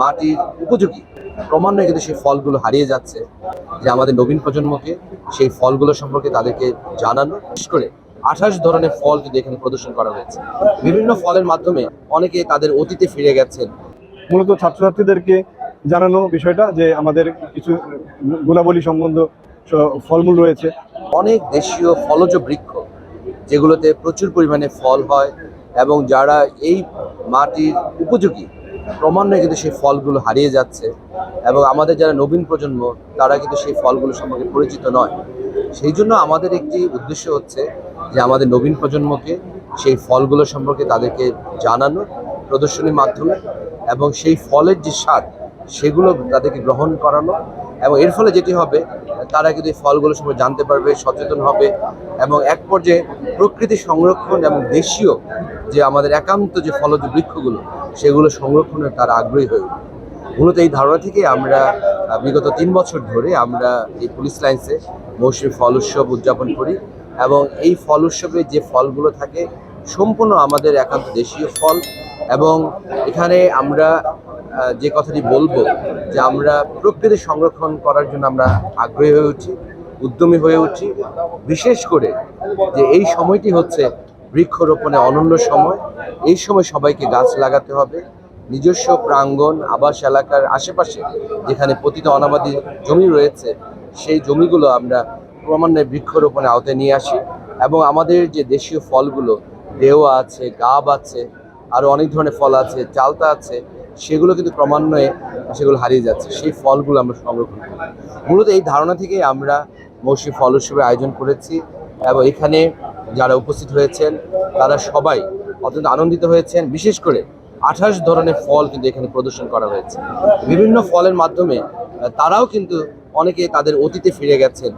মাটির উপযোগী। ক্রমান্বয়ে কিন্তু সেই ফলগুলো হারিয়ে যাচ্ছে যে আমাদের নবীন প্রজন্মকে সেই ফলগুলো সম্পর্কে তাদেরকে জানানো বিশেষ করে আঠাশ ধরনের ফল কিন্তু এখানে প্রদর্শন করা হয়েছে। বিভিন্ন ফলের মাধ্যমে অনেকে তাদের অতীতে ফিরে গেছেন। মূলত ছাত্রছাত্রীদেরকে জানানো বিষয়টা যে আমাদের কিছু গুণাবলী সম্বন্ধ ফলমূল রয়েছে। অনেক দেশীয় ফলজ বৃক্ষ যেগুলোতে প্রচুর পরিমাণে ফল হয় এবং যারা এই মাটির উপযোগী ক্রমান্বয়ে কিন্তু সেই ফলগুলো হারিয়ে যাচ্ছে এবং আমাদের যারা নবীন প্রজন্ম, তারা কিন্তু সেই ফলগুলো সম্পর্কে পরিচিত নয়। সেই জন্য আমাদের একটি উদ্দেশ্য হচ্ছে যে আমাদের নবীন প্রজন্মকে সেই ফলগুলো সম্পর্কে তাদেরকে জানানো প্রদর্শনীর মাধ্যমে এবং সেই ফলের যে স্বাদ, সেগুলো তাদেরকে গ্রহণ করানো এবং এর ফলে যেটি হবে, তারা কিন্তু এই ফলগুলো সম্পর্কে জানতে পারবে, সচেতন হবে এবং এক পর্যায়ে প্রকৃতি সংরক্ষণ এবং দেশীয় যে আমাদের একান্ত যে ফলজ বৃক্ষগুলো, সেগুলো সংরক্ষণের তারা আগ্রহী হয়ে মূলত এই ধারণা থেকে আমরা বিগত তিন বছর ধরে আমরা এই পুলিশ লাইন্সে মৌসুমী ফল উৎসব উদযাপন করি এবং এই ফল উৎসবে যে ফলগুলো থাকে, সম্পূর্ণ আমাদের একান্ত দেশীয় ফল এবং এখানে আমরা যে কথাটি বলব যে আমরা প্রকৃতি সংরক্ষণ করার জন্য আমরা আগ্রহী হয়ে উঠি, উদ্যমী হয়ে উঠি। বিশেষ করে যে এই সময়টি হচ্ছে বৃক্ষরোপণে অনন্য সময়। এই সময় সবাইকে গাছ লাগাতে হবে। নিজস্ব প্রাঙ্গণ, আবাস এলাকার আশেপাশে যেখানে পতিত অনাবাদী জমি রয়েছে, সেই জমিগুলো আমরা ক্রমান্বয়ে বৃক্ষরোপণে আওতায় নিয়ে আসি এবং আমাদের যে দেশীয় ফলগুলো, দেওয়া আছে, গাব আছে আরও অনেক ধরনের ফল আছে, চালতা আছে, সেগুলো কিন্তু ক্রমান্বয়ে সেগুলো হারিয়ে যাচ্ছে। সেই ফলগুলো আমরা সংরক্ষণ করি। মূলত এই ধারণা থেকেই আমরা মৌসুমী ফল উৎসবের আয়োজন করেছি এবং এখানে যারা উপস্থিত হয়েছেন, তারা সবাই অত্যন্ত আনন্দিত হয়েছেন। বিশেষ করে আঠাশ ধরনের ফল কিন্তু এখানে প্রদর্শন করা হয়েছে। বিভিন্ন ফলের মাধ্যমে তারাও কিন্তু অনেকে তাদের অতীতে ফিরে গেছেন।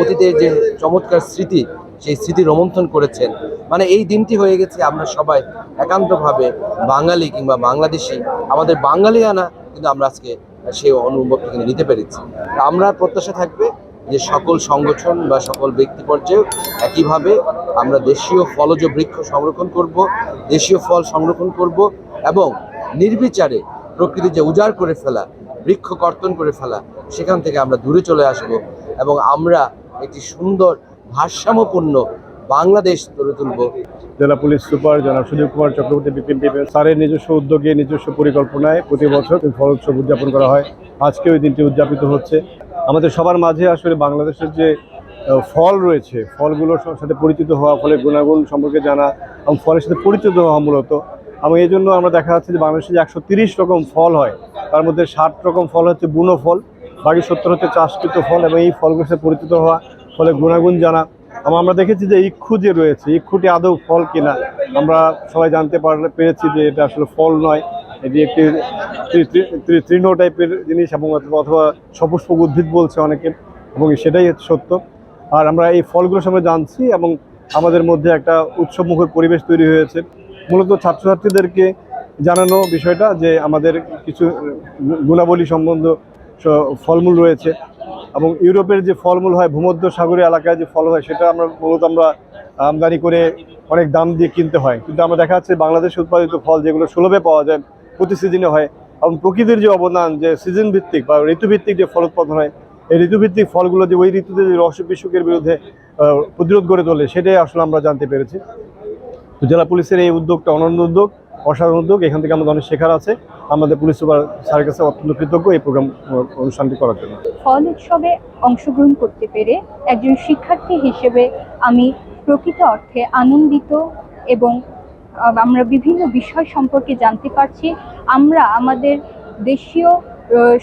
অতীতের যে চমৎকার স্মৃতি, সেই স্মৃতি রোমন্থন করেছেন। মানে এই দিনটি হয়ে গেছে, আমরা সবাই একান্তভাবে বাঙালি কিংবা বাংলাদেশি। আমাদের বাঙালিয়ানা কিন্তু আমরা আজকে সেই অনুভবটি কিন্তু নিতে পেরেছি। আমরা প্রত্যাশা থাকবে যে সকল সংগঠন বা সকল ব্যক্তি পর্যায়ে একইভাবে আমরা দেশীয় ফলজ বৃক্ষ সংরক্ষণ করব, দেশীয় ফল সংরক্ষণ করব এবং নির্বিচারে প্রকৃতি যে উজাড় করে ফেলা, বৃক্ষ কর্তন করে ফেলা, সেখান থেকে আমরা দূরে চলে আসব এবং আমরা একটি সুন্দর ভারসাম্যপূর্ণ বাংলাদেশ গড়ে তুলব। জেলা পুলিশ সুপার জনাব সুদীপ কুমার চক্রবর্তী বিপিন স্যারের নিজস্ব উদ্যোগে, নিজস্ব পরিকল্পনায় প্রতি বছর ফল উৎসব উদযাপন করা হয়। আজকে ওই দিনটি উদযাপিত হচ্ছে। আমাদের সবার মাঝে আসলে বাংলাদেশের যে ফল রয়েছে ফলগুলোর সাথে পরিচিত হওয়া, ফলের গুণাগুণ সম্পর্কে জানা এবং ফলের সাথে পরিচিত হওয়া মূলত। এবং এই জন্য আমরা দেখা যাচ্ছে যে বাংলাদেশে যে একশো রকম ফল হয়, তার মধ্যে ষাট রকম ফল হচ্ছে বুনো ফল, বাকি সত্তর হচ্ছে চাষকৃত ফল এবং এই ফলগুলোর সাথে পরিচিত হওয়া, ফলের গুণাগুণ জানা। এবং আমরা দেখেছি যে ইক্ষু যে রয়েছে, ইক্ষুটি আদৌ ফল কিনা, আমরা সবাই জানতে পারলে পেরেছি যে এটা আসলে ফল নয়। এটি একটি তৃণ টাইপের জিনিস এবং অথবা- সপুষ্পক উদ্ভিদ বলছে অনেকে, এবং সেটাই সত্য। আর আমরা এই ফলগুলো সম্পর্কে জানছি এবং আমাদের মধ্যে একটা উৎসবমুখর পরিবেশ তৈরি হয়েছে। মূলত ছাত্রছাত্রীদেরকে জানানো বিষয়টা যে আমাদের কিছু গুণাবলী সম্বন্ধ ফলমূল রয়েছে এবং ইউরোপের যে ফলমূল হয়, ভূমধ্য সাগরীয় এলাকায় যে ফল হয়, সেটা আমরা মূলত আমরা আমদানি করে অনেক দাম দিয়ে কিনতে হয়। কিন্তু আমরা দেখা যাচ্ছে বাংলাদেশে উৎপাদিত ফল যেগুলো সুলভে পাওয়া যায় প্রতি সিজনে হয়। এবং প্রকৃতির যে অবদান, যে সিজন ভিত্তিক বা ঋতুভিত্তিক যে ফল উৎপাদন হয়, এই ঋতুভিত্তিক ফলগুলো যে ওই ঋতুতে যে রস বিসুকের বিরুদ্ধে প্রতিরোধ গড়ে তোলে, সেটাই আসলে আমরা জানতে পেরেছি। জেলা পুলিশের এই উদ্যোগটা অনন্য উদ্যোগ, অসাধারণ উদ্যোগ। এখান থেকে আমাদের অনেক শেখার আছে। আমাদের পুলিশ সুপার স্যারের কাছে অত্যন্ত কৃতজ্ঞ এই প্রোগ্রাম অনুষ্ঠানটি করার জন্য। ফল উৎসবে অংশগ্রহণ করতে পেরে একজন শিক্ষার্থী হিসেবে আমি প্রকৃত অর্থে আনন্দিত এবং আমরা বিভিন্ন বিষয় সম্পর্কে জানতে পারছি। আমরা আমাদের দেশীয়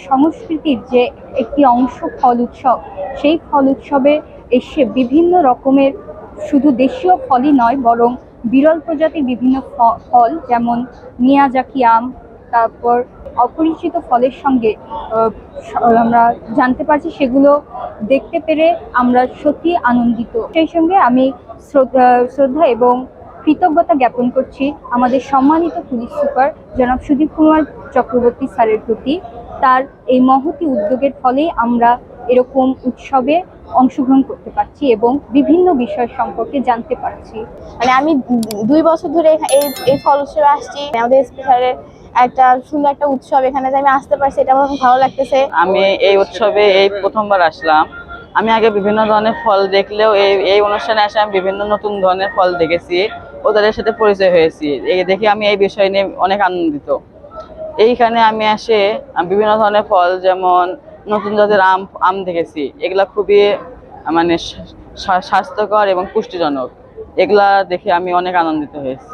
সংস্কৃতির যে একটি অংশ ফল উৎসব, সেই ফল উৎসবে এসে বিভিন্ন রকমের শুধু দেশীয় ফলই নয়, বরং বিরল প্রজাতির বিভিন্ন ফল যেমন মিয়াজাকি আম, তারপর অপরিচিত ফলের সঙ্গে আমরা জানতে পারছি, সেগুলো দেখতে পেরে আমরা সত্যি আনন্দিত। সেই সঙ্গে আমি শ্রদ্ধা এবং কৃতজ্ঞতা জ্ঞাপন করছি আমাদের সম্মানিত পুলিশ সুপার জনাব সুদীপ কুমার চক্রবর্তী স্যারের প্রতি। তার এই মহতি উদ্যোগের ফলেই আমরা এরকম উৎসবে অংশগ্রহণ করতে পারছি এবং বিভিন্ন বিষয় সম্পর্কে জানতে পারছি। মানে আমি দুই বছর ধরে এই এই ফল উৎসবে আসছি। আমাদের স্পেশালের একটা সুন্দর একটা উৎসব এখানে যে আমি আসতে পারছি এটা আমার খুব ভালো লাগতেছে। আমি এই উৎসবে এই প্রথমবার আসলাম। আমি আগে বিভিন্ন ধরনের ফল দেখলেও এই এই অনুষ্ঠানে এসে আমি বিভিন্ন নতুন ধরনের ফল দেখেছি। ওদের সাথে পরিচয় হয়েছি। দেখে আমি এই বিষয় নিয়ে অনেক আনন্দিত। এইখানে আমি আসে বিভিন্ন ধরনের ফল যেমন নতুন জাতের আম আম দেখেছি। এগুলা খুবই মানে স্বাস্থ্যকর এবং পুষ্টিজনক। এগুলা দেখে আমি অনেক আনন্দিত হয়েছি।